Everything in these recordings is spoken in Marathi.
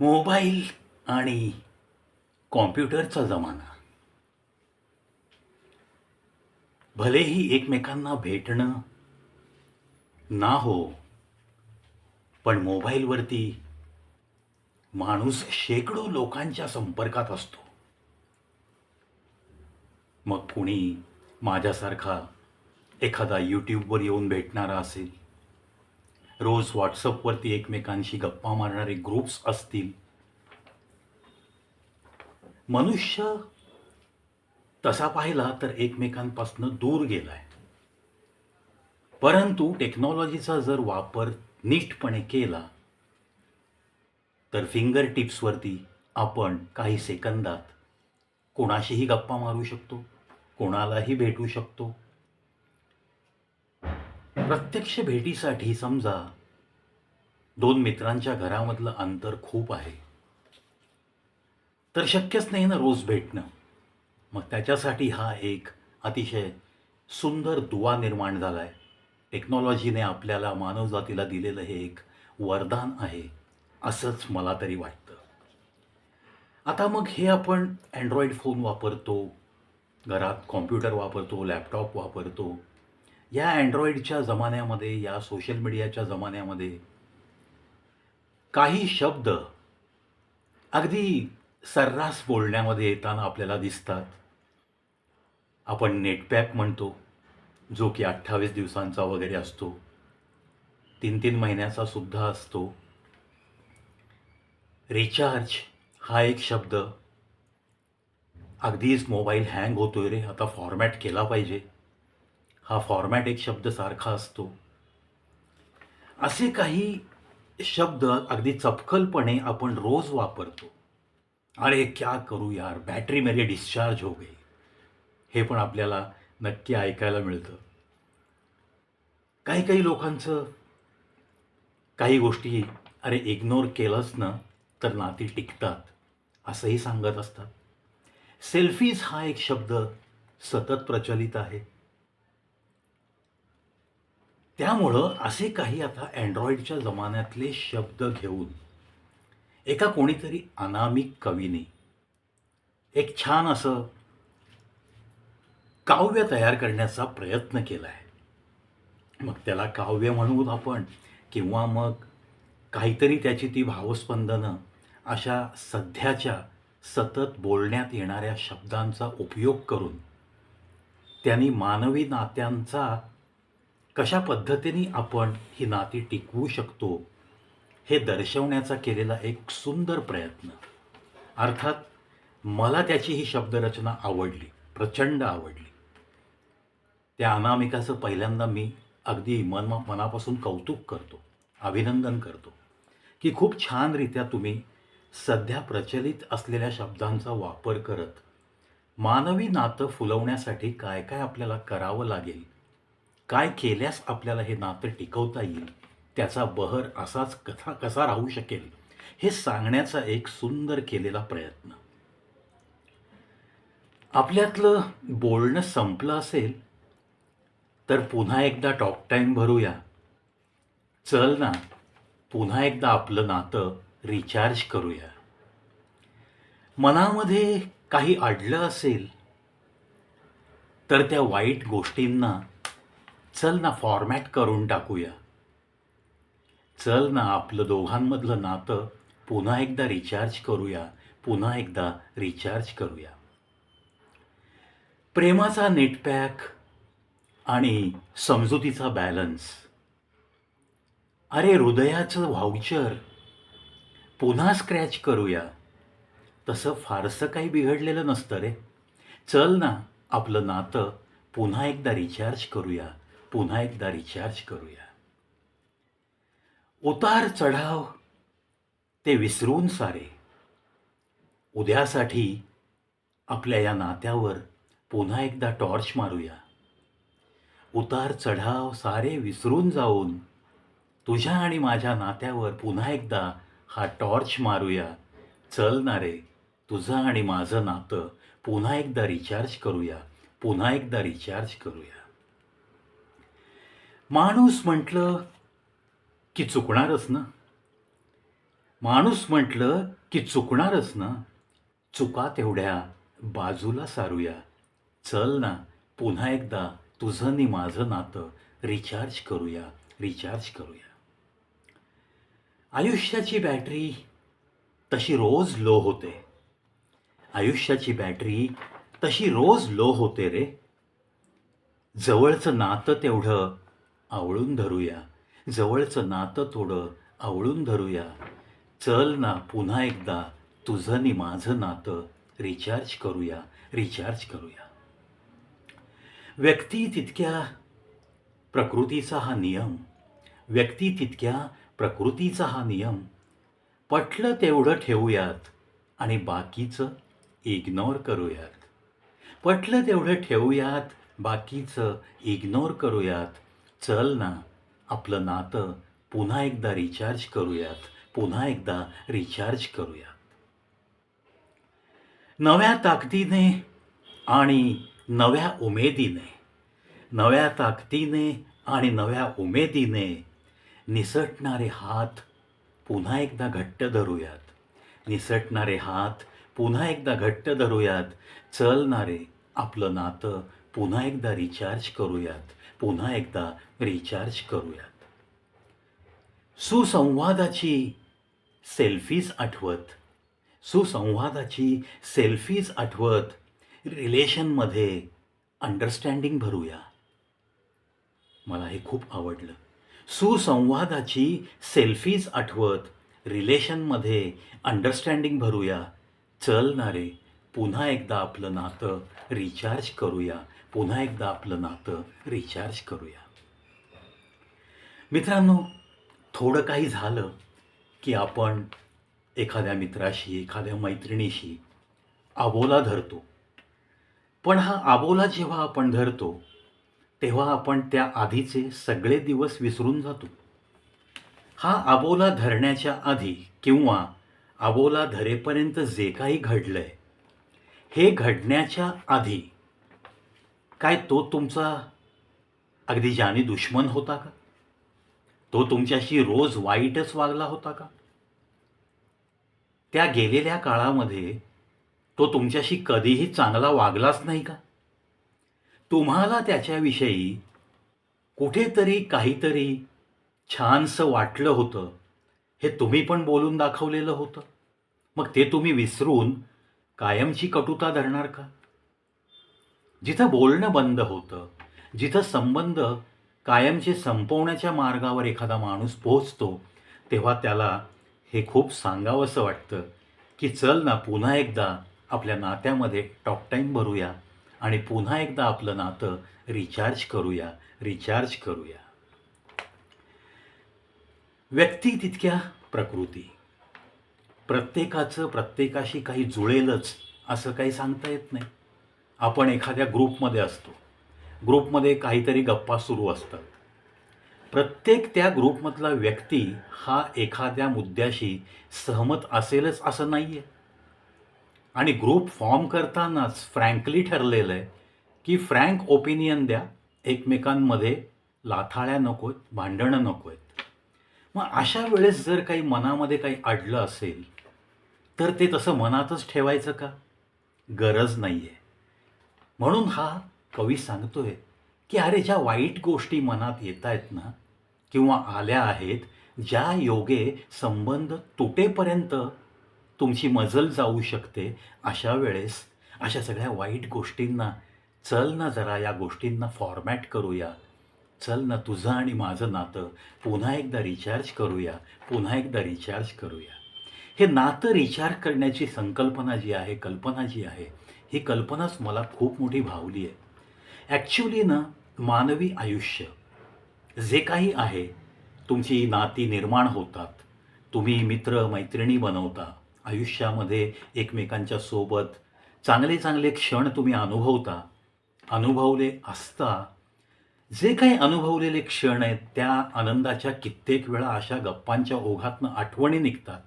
मोबाईल आणि कॉम्प्युटरचा जमाना. भलेही एकमेकांना भेटणं ना हो पण मोबाईलवरती माणूस शेकडो लोकांच्या संपर्कात असतो. मग कुणी माझ्यासारखा एखादा यूट्यूबवर येऊन भेटणारा असेल रोज व्हॉट्सअपवरती एकमेकांशी गप्पा मारणारे ग्रुप्स असतील. मनुष्य तसा पाहिला तर एकमेकांपासून दूर गेलाय. परंतु टेक्नॉलॉजीचा जर वापर नीटपणे केला तर फिंगर टिप्सवरती आपण काही सेकंदात कोणाशीही गप्पा मारू शकतो कोणालाही भेटू शकतो. प्रत्यक्ष भेटीसाठी समजा दोन मित्रांच्या घरामधलं अंतर खूप आहे तर शक्यच नाही ना रोज भेटणं. मग त्याच्यासाठी हा एक अतिशय सुंदर दुवा निर्माण झाला आहे टेक्नॉलॉजीने आपल्याला मानवजातीला दिलेलं हे एक वरदान आहे असंच मला तरी वाटतं. आता मग हे आपण अँड्रॉईड फोन वापरतो घरात कॉम्प्युटर वापरतो लॅपटॉप वापरतो या अँड्रॉईडच्या जमान्यामध्ये या सोशल मीडियाच्या जमान्यामध्ये काही शब्द अगदी सर्रास बोलण्यामध्ये येताना आपल्याला दिसतात. आपण नेटपॅक म्हणतो जो की अठ्ठावीस दिवसांचा वगैरे असतो. तीन तीन महिन्याचा सुद्धा असतो. रिचार्ज हा एक शब्द. अगदीच मोबाईल हँग होतोय रे आता फॉर्मॅट केला पाहिजे. हा फॉर्मॅट एक शब्द सारखा असतो. असे काही शब्द अगदी चपखलपणे आपण रोज वापरतो. अरे क्या करू यार? बॅटरी मेरे डिस्चार्ज हो गई. हे पण आपल्याला नक्की ऐकायला मिळतं. काही काही लोकांचं काही गोष्टी अरे इग्नोर केलंच ना तर नाती टिकतात असंही सांगत असतात. सेल्फीज हा एक शब्द सतत प्रचलित आहे. त्यामुळं असे काही आता अँड्रॉइडच्या जमान्यातले शब्द घेऊन एका कोणीतरी अनामिक कवीने एक छान असं काव्य तयार करण्याचा प्रयत्न केला आहे मग त्याला काव्य म्हणून आपण किंवा मग काहीतरी त्याची ती भावस्पंदनं अशा सध्याच्या सतत बोलण्यात येणाऱ्या शब्दांचा उपयोग करून त्यांनी मानवी नात्यांचा कशा पद्धतीने आपण ही नाती टिकवू शकतो हे दर्शवण्याचा केलेला एक सुंदर प्रयत्न. अर्थात मला त्याची ही शब्दरचना आवडली प्रचंड आवडली. त्या अनामिकाचं पहिल्यांदा मी अगदी मन मनापासून कौतुक करतो अभिनंदन करतो की खूप छानरित्या तुम्ही सध्या प्रचलित असलेल्या शब्दांचा वापर करत मानवी नातं फुलवण्यासाठी काय काय आपल्याला करावं लागेल काय केल्यास आपल्याला हे नातं टिकवता येईल? त्याचा बहर असाच कथा कसा राहू शकेल? हे सांगण्याचा एक सुंदर केलेला प्रयत्न. आपल्यातलं बोलणं संपलं असेल तर पुन्हा एकदा टॉक टाईम भरूया. चल ना पुन्हा एकदा आपलं नातं रिचार्ज करूया. मनामध्ये काही अडलं असेल तर त्या वाईट गोष्टींना चल ना फॉर्मॅट करून टाकूया. चल ना आपलं दोघांमधलं नातं पुन्हा एकदा रिचार्ज करूया पुन्हा एकदा रिचार्ज करूया. प्रेमाचा नेटपॅक आणि समजुतीचा बॅलन्स अरे हृदयाचं व्हाउचर पुन्हा स्क्रॅच करूया. तसं फारसं काही बिघडलेलं नसतं रे. चल ना आपलं नातं पुन्हा एकदा रिचार्ज करूया. पुन्हा एकदा रिचार्ज करूया. उतार चढाव ते विसरून सारे. उद्यासाठी आपल्या या नात्यावर पुन्हा एकदा टॉर्च मारूया. उतार चढाव सारे विसरून जाऊन तुझ्या आणि माझ्या नात्यावर पुन्हा एकदा हा टॉर्च मारूया. चलणारे तुझं आणि माझं नातं पुन्हा एकदा रिचार्ज करूया. पुन्हा एकदा रिचार्ज करूया. माणूस म्हटलं की चुकणारच ना? माणूस म्हटलं की चुकणारच ना? चुका तेवढ्या बाजूला सारूया. चल ना पुन्हा एकदा तुझं नि माझं नातं रिचार्ज करूया रिचार्ज करूया. आयुष्याची बॅटरी तशी रोज लो होते. आयुष्याची बॅटरी तशी रोज लो होते रे. जवळचं नातं तेवढं आवळून धरूया. जवळचं नातं थोडं आवळून धरूया. चल ना पुन्हा एकदा तुझं नि माझं नातं रिचार्ज करूया रिचार्ज करूया. व्यक्ती तितक्या प्रकृतीचा हा नियम. व्यक्ती तितक्या प्रकृतीचा हा नियम. पटलं तेवढं ठेवूयात आणि बाकीचं इग्नोर करूयात. पटलं तेवढं ठेवूयात बाकीचं इग्नोर करूयात चल ना आपलं नातं पुन्हा एकदा रिचार्ज करूयात. पुन्हा एकदा रिचार्ज करूयात. नव्या ताकदीने आणि नव्या उमेदीने नव्या ताकदीने आणि नव्या उमेदीने निसटणारे हात पुन्हा एकदा घट्ट धरूयात. निसटणारे हात पुन्हा एकदा घट्ट धरूयात. चलणारे आपलं नातं पुन्हा एकदा रिचार्ज करूयात. पुन्हा एकदा रिचार्ज करूयात. सुसंवादाची सेल्फीज आठवत. सुसंवादाची सेल्फीज आठवत. रिलेशनमध्ये अंडरस्टँडिंग भरूया. मला हे खूप आवडलं. सुसंवादाची सेल्फीज आठवत. रिलेशनमध्ये अंडरस्टँडिंग भरूया. चलणारे पुन्हा एकदा आपलं नातं रिचार्ज करूया. पुन्हा एकदा आपलं नातं रिचार्ज करूया. मित्रांनो थोडं काही झालं की आपण एखाद्या मित्राशी एखाद्या मैत्रिणीशी आबोला धरतो. पण हा आबोला जेव्हा आपण धरतो तेव्हा आपण त्या आधीचे सगळे दिवस विसरून जातो. हा आबोला धरण्याच्या आधी किंवा आबोला धरेपर्यंत जे काही घडलंय हे घडण्याच्या आधी काय तो तुमचा अगदी जानी दुश्मन होता का? तो तुमच्याशी रोज वाईटच वागला होता का? त्या गेलेल्या काळामध्ये तो तुमच्याशी कधीही चांगला वागलाच नाही का? तुम्हाला त्याच्याविषयी कुठेतरी काहीतरी छानसं वाटलं होतं. हे तुम्ही पण बोलून दाखवलेलं होतं. मग ते तुम्ही विसरून कायमची कटुता धरणार का? जिथं बोलणं बंद होतं जिथं संबंध कायमचे संपवण्याच्या मार्गावर एखादा माणूस पोहोचतो तेव्हा त्याला हे खूप सांगावंसं वाटतं की चल ना पुन्हा एकदा आपल्या नात्यामध्ये टॉक टाईम भरूया आणि पुन्हा एकदा आपलं नातं रिचार्ज करूया रिचार्ज करूया. व्यक्ती तितक्या प्रकृती. प्रत्येकाचं प्रत्येकाशी काही जुळेलच असं काही सांगता येत नाही. आपण एखाद्या ग्रुपमध्ये असतो. ग्रुपमध्ये काहीतरी गप्पा सुरू असतात. प्रत्येक त्या ग्रुपमधला व्यक्ती हा एखाद्या मुद्द्याशी सहमत असेलच असं नाही आहे आणि ग्रुप फॉर्म करतानाच फ्रँकली ठरलेलं आहे की फ्रँक ओपिनियन द्या एकमेकांमध्ये लाथाळ्या नको आहेत भांडणं नको आहेत मग अशा वेळेस जर काही मनामध्ये काही अडलं असेल तर ते तसं मनातच ठेवायचं का? गरज नाही आहे म्हणून हा कवी सांगतोय की अरे ज्या वाईट गोष्टी मनात येत आहेत ना किंवा आल्या आहेत ज्या योगे संबंध तुटेपर्यंत तुमची मजल जाऊ शकते अशा वेळेस अशा सगळ्या वाईट गोष्टींना चल ना जरा या गोष्टींना फॉर्मॅट करूया. चल ना तुझं आणि माझं नातं पुन्हा एकदा रिचार्ज करूया पुन्हा एकदा रिचार्ज करूया. हे नातं रिचार करण्याची संकल्पना जी आहे कल्पना जी आहे ही कल्पनाच मला खूप मोठी भावली आहे. ॲक्च्युली ना मानवी आयुष्य जे काही आहे तुमची नाती निर्माण होतात तुम्ही मित्र मैत्रिणी बनवता आयुष्यामध्ये एकमेकांच्या सोबत चांगले चांगले क्षण तुम्ही अनुभवता अनुभवले असता जे काही अनुभवलेले क्षण आहेत त्या आनंदाच्या कित्येक वेळा अशा गप्पांच्या ओघातनं आठवणी निघतात.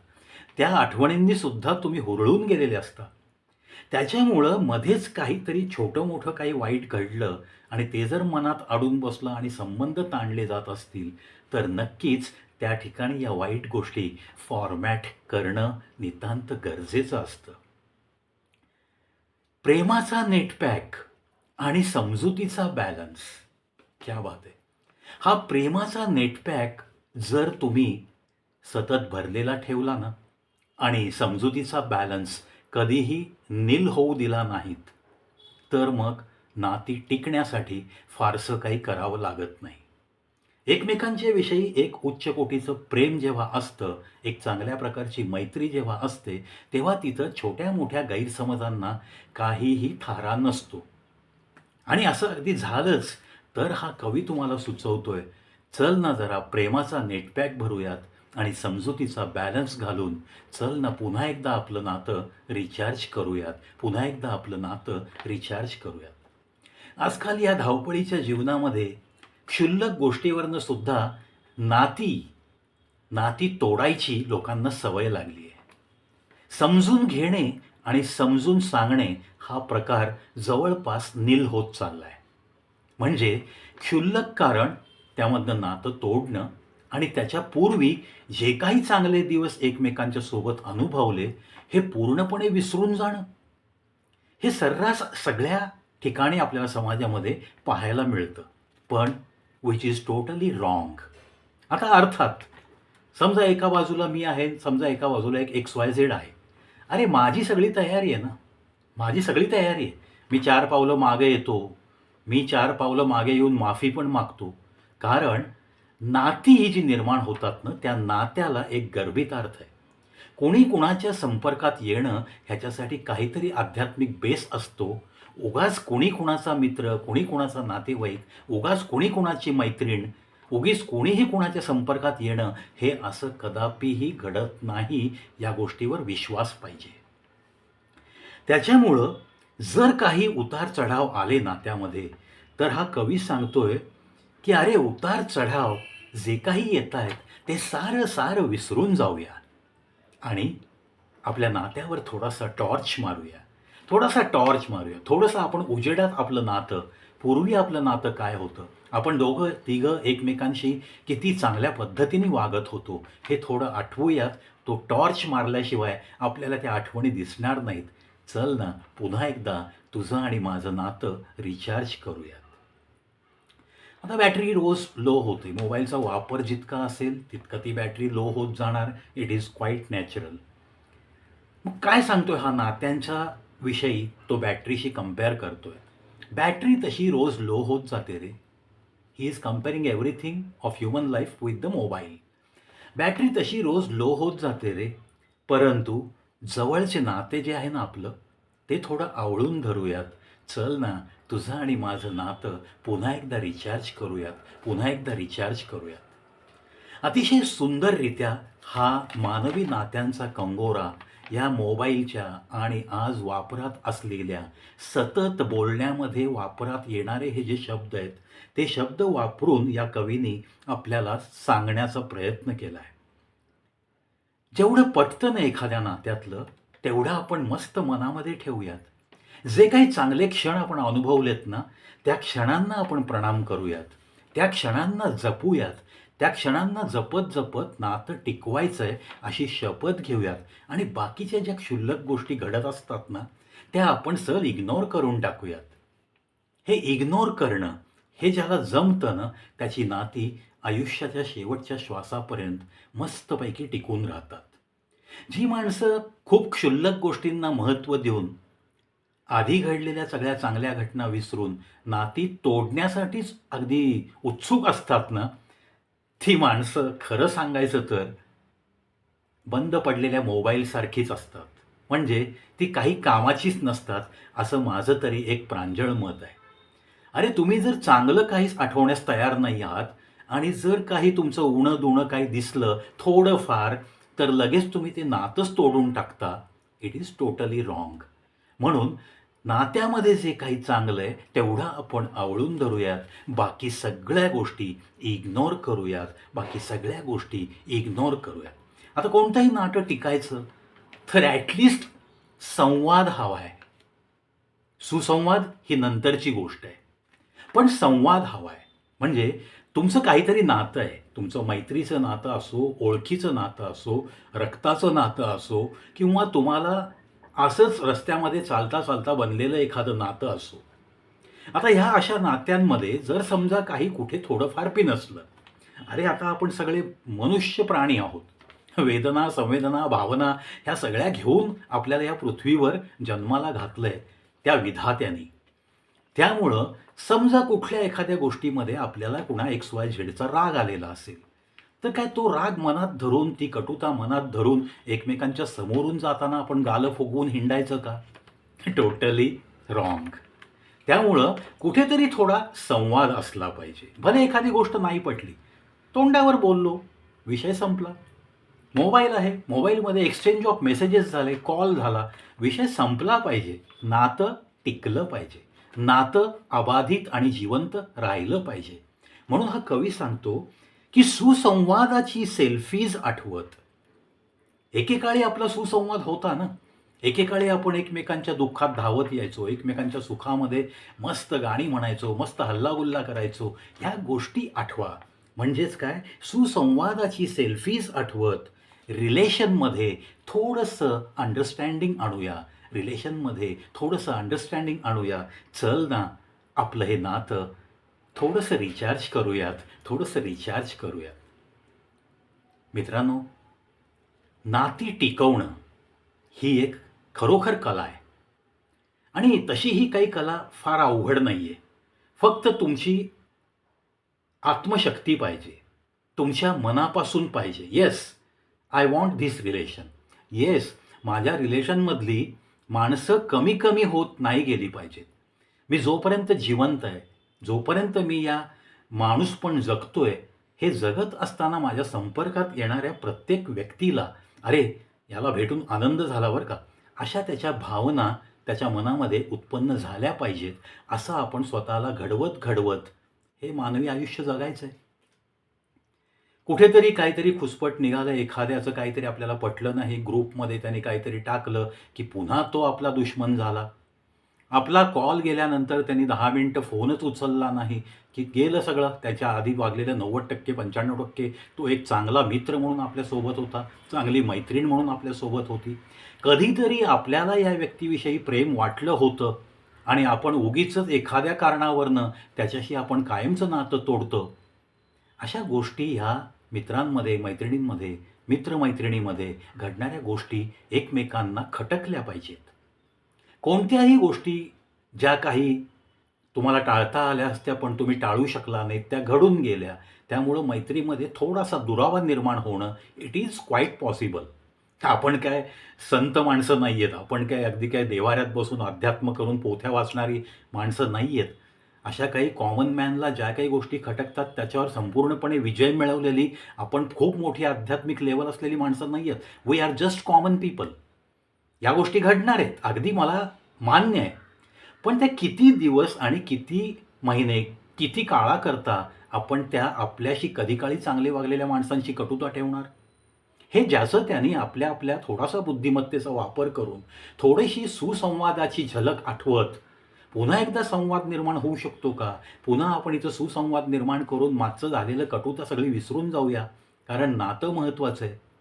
त्या आठवणींनी सुद्धा तुम्ही हुरळून गेलेले असता. त्याच्यामुळं मध्येच काहीतरी छोटं मोठं काही वाईट घडलं आणि ते जर मनात अडून बसलं आणि संबंध ताणले जात असतील तर नक्कीच त्या ठिकाणी या वाईट गोष्टी फॉर्मॅट करणं नितांत गरजेचं असतं. प्रेमाचा नेटपॅक आणि समजुतीचा बॅलन्स क्या बात आहे. हा प्रेमाचा नेटपॅक जर तुम्ही सतत भरलेला ठेवला ना आणि समजुतीचा बॅलन्स कधीही नील होऊ दिला नाहीत तर मग नाती टिकण्यासाठी फारसं काही करावं लागत नाही. एकमेकांच्या विषयी एक उच्च कोटीचं प्रेम जेव्हा असतं एक चांगल्या प्रकारची मैत्री जेव्हा असते तेव्हा तिथं छोट्या मोठ्या गैरसमजांना काहीही थारा नसतो. आणि असं अगदी झालंच तर हा कवी तुम्हाला सुचवतोय चल ना जरा प्रेमाचा नेटपॅक भरूयात आणि समजुतीचा बॅलन्स घालून चल ना पुन्हा एकदा आपलं नातं रिचार्ज करूयात. पुन्हा एकदा आपलं नातं रिचार्ज करूयात. आजकाल या धावपळीच्या जीवनामध्ये क्षुल्लक गोष्टीवरनं सुद्धा नाती नाती तोडायची लोकांना सवय लागली आहे समजून घेणे आणि समजून सांगणे हा प्रकार जवळपास नील होत चालला आहे म्हणजे क्षुल्लक कारण त्यामधनं नातं तोडणं आणि त्याच्या पूर्वी जे काही चांगले दिवस एकमेकांच्या सोबत अनुभवले हे पूर्णपणे विसरून जाणं. हे सर्रास सगळ्या ठिकाणी आपल्याला समाजामध्ये पाहायला मिळतं. पण विच इज टोटली रॉंग आता अर्थात समजा एका बाजूला मी आहे समजा एका बाजूला एक एक्स वाय झेड आहे. अरे माझी सगळी तयारी आहे ना? माझी सगळी तयारी आहे. मी चार पावलं मागे येतो. मी चार पावलं मागे येऊन माफी पण मागतो. कारण नाती ही जी निर्माण होतात ना त्या नात्याला एक गर्भित अर्थ आहे. कोणी कुणाच्या संपर्कात येणं ह्याच्यासाठी काहीतरी आध्यात्मिक बेस असतो. उगाच कोणी कुणाचा मित्र कोणी कुणाचा नातेवाईक उगाच कोणी कुणाची मैत्रीण उगीच कोणीही कुणाच्या संपर्कात येणं हे असं कदापिही घडत नाही या गोष्टीवर विश्वास पाहिजे. त्याच्यामुळं जर काही उतार चढाव आले नात्यामध्ये तर हा कवी सांगतोय की अरे उतार चढाव जे काही येत आहेत ते सारं सारं विसरून जाऊया. आणि आपल्या नात्यावर थोडासा टॉर्च मारूया. थोडासा टॉर्च मारूया. थोडंसं आपण उजेडात आपलं नातं पूर्वी आपलं नातं काय होतं? आपण दोघं तिघं एकमेकांशी किती चांगल्या पद्धतीने वागत होतो हे थोडं आठवूयात. तो टॉर्च मारल्याशिवाय आपल्याला त्या आठवणी दिसणार नाहीत. चल ना पुन्हा एकदा तुझं आणि माझं नातं रिचार्ज करूयात. आता बॅटरी रोज लो होते. मोबाईलचा वापर जितका असेल तितका ती बॅटरी लो होत जाणार. इट इज क्वाईट नॅचरल मग काय सांगतोय हा नात्यांच्या विषयी? तो बॅटरीशी कंपेअर करतोय. बॅटरी तशी रोज लो होत जाते रे. He is comparing everything of human life with the mobile battery तशी रोज लो होत जाते रे. परंतु जवळचे नाते जे आहे ना आपलं ते थोडं आवळून धरूयात. चल ना तुझं आणि माझं नातं पुन्हा एकदा रिचार्ज करूयात पुन्हा एकदा रिचार्ज करूयात. अतिशय सुंदररित्या हा मानवी नात्यांचा कंगोरा या मोबाईलच्या आणि आज वापरात असलेल्या सतत बोलण्यामध्ये वापरात येणारे हे जे शब्द आहेत ते शब्द वापरून या कवीने आपल्याला सांगण्याचा प्रयत्न केला आहे. जेवढं पटतं ना एखाद्या नात्यातलं तेवढं आपण मस्त मनामध्ये ठेवूयात. जे काही चांगले क्षण आपण अनुभवलेत ना त्या क्षणांना आपण प्रणाम करूयात. त्या क्षणांना जपूयात. त्या क्षणांना जपत जपत नातं टिकवायचं आहे अशी शपथ घेऊयात. आणि बाकीच्या ज्या क्षुल्लक गोष्टी घडत असतात ना त्या आपण सहज इग्नोर करून टाकूयात. हे इग्नोर करणं हे ज्याला जमतं ना त्याची नाती आयुष्याच्या शेवटच्या श्वासापर्यंत मस्तपैकी टिकून राहतात. जी माणसं खूप क्षुल्लक गोष्टींना महत्त्व देऊन आधी घडलेल्या सगळ्या चांगल्या घटना विसरून नाती तोडण्यासाठीच अगदी उत्सुक असतात ना? ती माणसं खरं सांगायचं तर बंद पडलेल्या मोबाईलसारखीच असतात. म्हणजे ती काही कामाचीच नसतात असं माझं तरी एक प्रांजळ मत आहे. अरे तुम्ही जर चांगलं काहीच आठवण्यास तयार नाही आहात आणि जर काही तुमचं उणं दुणं काही दिसलं थोडंफार तर लगेच तुम्ही ते नातंच तोडून टाकता. इट इज टोटली रॉंग म्हणून नात्यामध्ये जे काही चांगलं आहे तेवढं आपण आवळून धरूयात. बाकी सगळ्या गोष्टी इग्नोर करूयात. बाकी सगळ्या गोष्टी इग्नोर करूयात. आता कोणतंही नाटं टिकायचं तर ॲटलिस्ट संवाद हवा आहे. सुसंवाद ही नंतरची गोष्ट आहे. पण संवाद हवा आहे. म्हणजे तुमचं काहीतरी नातं आहे. तुमचं मैत्रीचं नातं असो ओळखीचं नातं असो रक्ताचं नातं असो किंवा तुम्हाला असंच रस्त्यामध्ये चालता चालता बनलेलं एखादं नातं असो. आता ह्या अशा नात्यांमध्ये जर समजा काही कुठे थोडंफार पी नसलं अरे आता आपण सगळे मनुष्य प्राणी आहोत. वेदना संवेदना भावना ह्या सगळ्या घेऊन आपल्याला या पृथ्वीवर जन्माला घातलंय त्या विधात्याने. त्यामुळं समजा कुठल्या एखाद्या गोष्टीमध्ये आपल्याला कुणा एक्स वाय झेडचा राग आलेला असेल तर काय तो राग मनात धरून ती कटुता मनात धरून एकमेकांच्या समोरून जाताना आपण गालं फुगवून हिंडायचं का? टोटली रॉंग त्यामुळं कुठेतरी थोडा संवाद असला पाहिजे. भले एखादी गोष्ट नाही पटली. तोंडावर बोललो विषय संपला. मोबाईल आहे. मोबाईलमध्ये एक्सचेंज ऑफ मेसेजेस झाले कॉल झाला. विषय संपला पाहिजे. नातं टिकलं पाहिजे. नातं अबाधित आणि जिवंत राहिलं पाहिजे. म्हणून हा कवी सांगतो की सुसंवादाची सेल्फीज आठवत. एकेकाळी आपला सुसंवाद होता ना? एकेकाळी आपण एकमेकांच्या दुःखात धावत यायचो एकमेकांच्या सुखामध्ये मस्त गाणी म्हणायचो मस्त हल्लागुल्ला करायचो ह्या गोष्टी आठवा. म्हणजेच काय? सुसंवादाची सेल्फीज आठवत. रिलेशनमध्ये थोडंसं अंडरस्टँडिंग आणूया. रिलेशनमध्ये थोडंसं अंडरस्टँडिंग आणूया. चल ना आपलं हे नातं थोडंसं रिचार्ज करूयात थोडंसं रिचार्ज करूयात. मित्रांनो नाती टिकवणं ही एक खरोखर कला आहे. आणि तशी ही काही कला फार अवघड नाही आहे फक्त तुमची आत्मशक्ती पाहिजे. तुमच्या मनापासून पाहिजे. Yes I want this relation yes माझ्या रिलेशनमधली माणसं कमी कमी होत नाही गेली पाहिजेत. मी जोपर्यंत जिवंत आहे जोपर्यंत मी या माणूस पण जगतोय हे जगत असताना माझ्या संपर्कात येणाऱ्या प्रत्येक व्यक्तीला अरे याला भेटून आनंद झाला बरं का? अशा त्याच्या भावना त्याच्या मनामध्ये उत्पन्न झाल्या पाहिजेत असं आपण स्वतःला घडवत घडवत हे मानवी आयुष्य जगायचं आहे कुठेतरी काहीतरी खुसपट निघालं एखाद्याचं काहीतरी आपल्याला पटलं नाही ग्रुपमध्ये त्याने काहीतरी टाकलं की पुन्हा तो आपला दुश्मन झाला. आपला कॉल गेल्यानंतर त्यांनी दहा मिनटं फोनच उचलला नाही. की गेलं सगळं. त्याच्या आधी वागलेलं नव्वद टक्के पंच्याण्णव टक्के. तो एक चांगला मित्र म्हणून आपल्यासोबत होता. चांगली मैत्रीण म्हणून आपल्यासोबत होती. कधीतरी आपल्याला या व्यक्तीविषयी प्रेम वाटलं होतं. आणि आपण उगीच एखाद्या कारणावरनं त्याच्याशी आपण कायमचं नातं तोडतं. अशा गोष्टी ह्या मित्रांमध्ये मैत्रिणींमध्ये मित्रमैत्रिणीमध्ये घडणाऱ्या गोष्टी एकमेकांना खटकल्या पाहिजेत. कोणत्याही गोष्टी ज्या काही तुम्हाला टाळता आल्या असत्या पण तुम्ही टाळू शकला नाहीत त्या घडून गेल्या. त्यामुळं मैत्रीमध्ये थोडासा दुरावा निर्माण होणं इट इज क्वाईट पॉसिबल आपण काय संत माणसं नाही आहेत आपण काय अगदी काय देवाऱ्यात बसून अध्यात्म करून पोथ्या वाचणारी माणसं नाही आहेत अशा काही कॉमन मॅनला ज्या काही गोष्टी खटकतात त्याच्यावर संपूर्णपणे विजय मिळवलेली आपण खूप मोठी आध्यात्मिक लेवल असलेली माणसं नाही आहेत we are just common people या गोष्टी घडणार आहेत. अगदी मला मान्य आहे. पण त्या किती दिवस आणि किती महिने किती काळाकरता आपण त्या आपल्याशी कधी काळी चांगले वागलेल्या माणसांची कटुता ठेवणार? हे ज्याचं त्यांनी आपल्या आपल्या थोडासा बुद्धिमत्तेचा वापर करून थोडीशी सुसंवादाची झलक आठवत पुन्हा एकदा संवाद निर्माण होऊ शकतो का? पुन्हा आपण इथं सुसंवाद निर्माण करून मागचं झालेलं कटुता सगळी विसरून जाऊया. कारण नातं महत्त्वाचं आहे.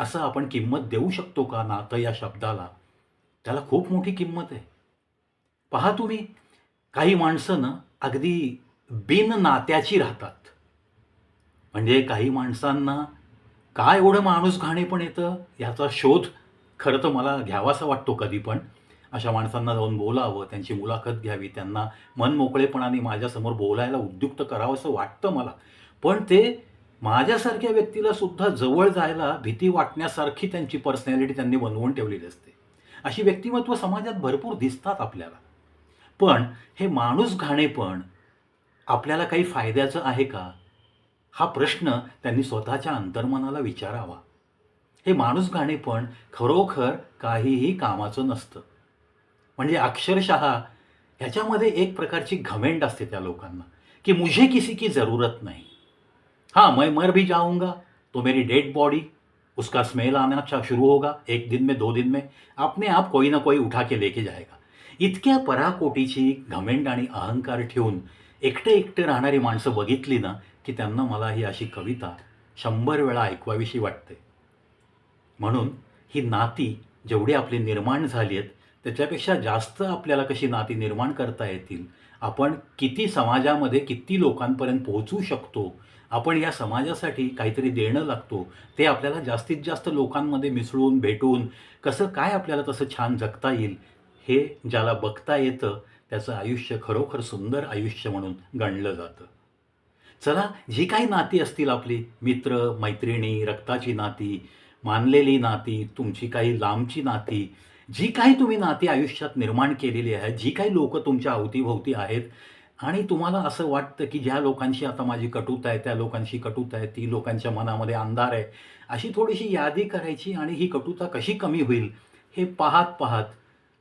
असं आपण किंमत देऊ शकतो का नातं या शब्दाला? त्याला खूप मोठी किंमत आहे. पहा तुम्ही काही माणसं ना अगदी बिन नात्याची राहतात. म्हणजे काही माणसांना काय एवढं माणूस घाणे पण येतं याचा शोध खरं तर मला घ्यावासा वाटतो कधी पण. अशा माणसांना जाऊन बोलावं त्यांची मुलाखत घ्यावी त्यांना मनमोकळेपणाने माझ्यासमोर बोलायला उद्युक्त करावं असं वाटतं मला. पण ते माझ्यासारख्या व्यक्तीला सुद्धा जवळ जायला भीती वाटण्यासारखी त्यांची पर्सनॅलिटी त्यांनी बनवून ठेवलेली असते. अशी व्यक्तिमत्व समाजात भरपूर दिसतात आपल्याला. पण हे माणूस घाणेपण आपल्याला काही फायद्याचं आहे का? हा प्रश्न त्यांनी स्वतःच्या अंतर्मनाला विचारावा. हे माणूस घाणेपण खरोखर काहीही कामाचं नसतं. म्हणजे अक्षरशः ह्याच्यामध्ये एक प्रकारची घमेंड असते त्या लोकांना की मुझे किसी की ज़रूरत नाही. हाँ मैं मर भी जाऊंगा तो मेरी डेड बॉडी उसका स्मेल आना अच्छा शुरू होगा एक दिन में दो दिन में अपने आप कोई ना कोई उठा के लेके जाएगा। इतक्या पराकोटीची घमेंड आणि अहंकार ठेवून एकटे एकटे राहणारी माणसं बघितली ना की त्यांना मला ही अशी कविता शंभर वेळा ऐकवावीशी वाटते. म्हणून ही नाती जेवढी आपली निर्माण झाली आहेत त्याच्यापेक्षा जास्त आपल्याला कशी नाती निर्माण करता येतील आपण किती समाजामध्ये किती लोकांपर्यंत पोहोचू शकतो आपण या समाजासाठी काहीतरी देणं लागतो ते आपल्याला जास्तीत जास्त लोकांमध्ये मिसळून भेटून कसं काय आपल्याला तसं छान जगता येईल हे ज्याला बघता येतं त्याचं आयुष्य खरोखर सुंदर आयुष्य म्हणून गणलं जातं. चला जी काही नाती असतील आपली मित्र मैत्रिणी रक्ताची नाती मानलेली नाती तुमची काही लांबची नाती जी काही तुम्ही नाती आयुष्यात निर्माण केलेली आहेत जी काही लोक तुमच्या अवतीभोवती आहेत आणि तुम्हाला असं वाटतं की ज्या लोकांशी आता माझी कटुता आहे त्या लोकांशी कटुता आहे ती लोकांच्या मनामध्ये अंधार आहे अशी थोडीशी यादी करायची आणि ही कटुता कशी कमी होईल हे पाहत पाहत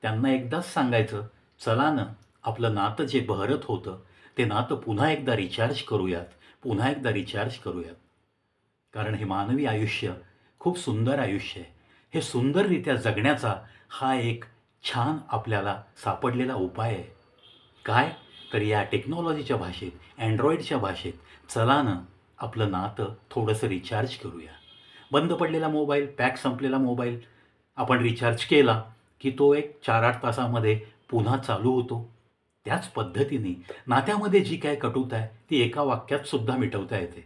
त्यांना एकदाच सांगायचं चला ना आपलं नातं जे बहरत होतं ते नातं पुन्हा एकदा रिचार्ज करूयात पुन्हा एकदा रिचार्ज करूयात. कारण हे मानवी आयुष्य खूप सुंदर आयुष्य आहे. हे सुंदररित्या जगण्याचा हा एक छान आपल्याला सापडलेला उपाय आहे. काय? तर या टेक्नॉलॉजीच्या भाषेत अँड्रॉईडच्या भाषेत चला ना आपलं नातं थोडंसं रिचार्ज करूया. बंद पडलेला मोबाईल पॅक संपलेला मोबाईल आपण रिचार्ज केला की तो एक चार आठ तासामध्ये पुन्हा चालू होतो. त्याच पद्धतीने नात्यामध्ये जी काय कटुता आहे ती एका वाक्यात सुद्धा मिटवता येते.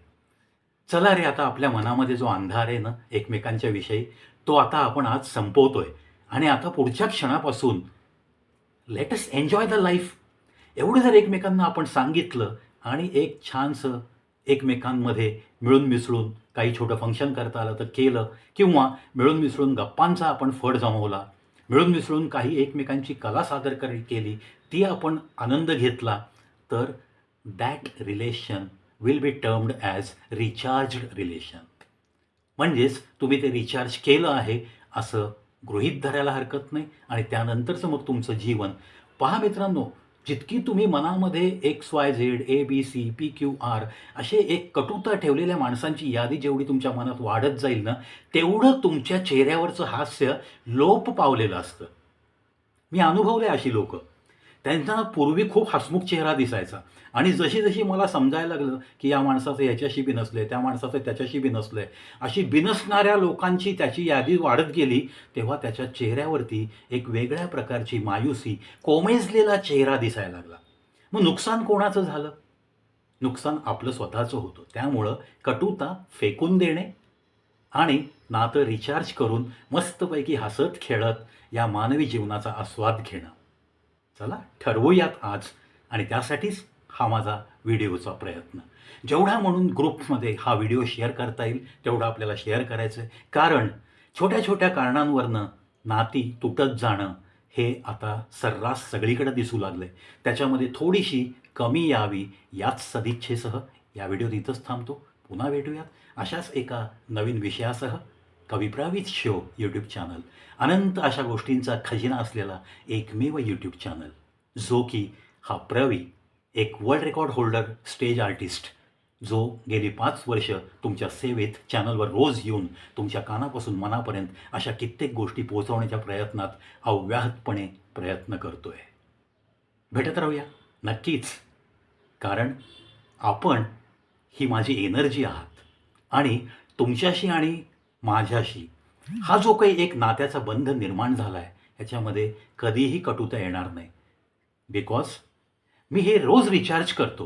चला रे आता आपल्या मनामध्ये जो अंधार आहे ना एकमेकांच्या विषयी तो आता आपण आज संपवतोय. आणि आता पुढच्या क्षणापासून लेटस एन्जॉय द लाईफ एवढं जर एकमेकांना आपण सांगितलं आणि एक छानसं एकमेकांमध्ये मिळून मिसळून काही छोटं फंक्शन करता आलं तर केलं किंवा मिळून मिसळून गप्पांचा आपण फड जमवला मिळून मिसळून काही एकमेकांची कला सादर कर केली ती आपण आनंद घेतला तर that relation will be termed as recharged relation म्हणजेच तुम्ही ते रिचार्ज केलं आहे असं गृहीत धरायला हरकत नाही. आणि त्यानंतरचं मग तुमचं जीवन. पहा मित्रांनो जितकी तुम्ही मनामध्ये X Y Z A B C P Q R असे एक कटुता ठेवलेल्या माणसांची यादी जेवढी तुमच्या मनात वाढत जाईल ना तेवढं तुमच्या चेहऱ्यावरचं हास्य लोप पावलेलं असतं. मी अनुभवले अशी लोक. त्यांना पूर्वी खूप हसमुख चेहरा दिसायचा. आणि जशी जशी मला समजायला लागलं की या माणसाचं याच्याशी बी नसलंय त्या माणसाचं त्याच्याशी बी नसलंय अशी बिनसणाऱ्या लोकांची त्याची यादी वाढत गेली तेव्हा त्याच्या चेहऱ्यावरती एक वेगळ्या प्रकारची मायुसी कोमेजलेला चेहरा दिसायला लागला. मग नुकसान कोणाचं झालं? नुकसान आपलं स्वतःचं होतं. त्यामुळं कटुता फेकून देणे आणि नातं रिचार्ज करून मस्तपैकी हसत खेळत या मानवी जीवनाचा आस्वाद घेणं. चला ठरवूयात आज. आणि त्यासाठीच हा माझा व्हिडिओचा प्रयत्न. जेवढा म्हणून ग्रुपमध्ये हा व्हिडिओ शेअर करता येईल तेवढा आपल्याला शेअर करायचं आहे कारण छोट्या छोट्या कारणांवरनं नाती तुटत जाणं हे आता सर्रास सगळीकडे दिसू लागलं आहे त्याच्यामध्ये थोडीशी कमी यावी याच सदिच्छेसह या व्हिडिओत इथंच थांबतो. पुन्हा भेटूयात अशाच एका नवीन विषयासह. कविप्रावित शो यूट्यूब चॅनल अनंत अशा गोष्टींचा खजिना असलेला एकमेव यूट्यूब चॅनल जो की हा प्रवी एक world record holder stage artist जो गेली पाच वर्ष तुमच्या सेवेत चॅनलवर रोज येऊन तुमच्या कानापासून मनापर्यंत अशा कित्येक गोष्टी पोहोचवण्याच्या प्रयत्नात अव्याहतपणे प्रयत्न करतोय. भेटत राहूया. नक्कीच. कारण आपण ही माझी एनर्जी आहात. आणि तुमच्याशी आणि माझ्याशी. हा जो काही एक नात्याचा बंध निर्माण झाला आहे ह्याच्यामध्ये कधीही कटुता येणार नाही. बिकॉज मी हे रोज रिचार्ज करतो.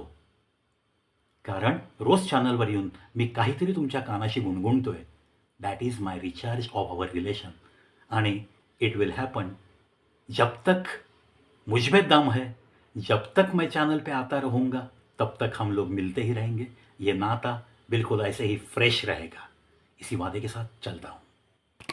कारण रोज चॅनलवर येऊन मी काहीतरी तुमच्या कानाशी गुणगुणतोय. That is my recharge of our relation आणि इट विल हैपन जब तक मुझ में दम है जब तक मैं चैनल पे आता रहूँगा तब तक हम लोग मिलते ही रहेंगे। ये नाता बिल्कुल ऐसे ही फ्रेश रहेगा। इसी वादे के साथ चलता हूँ।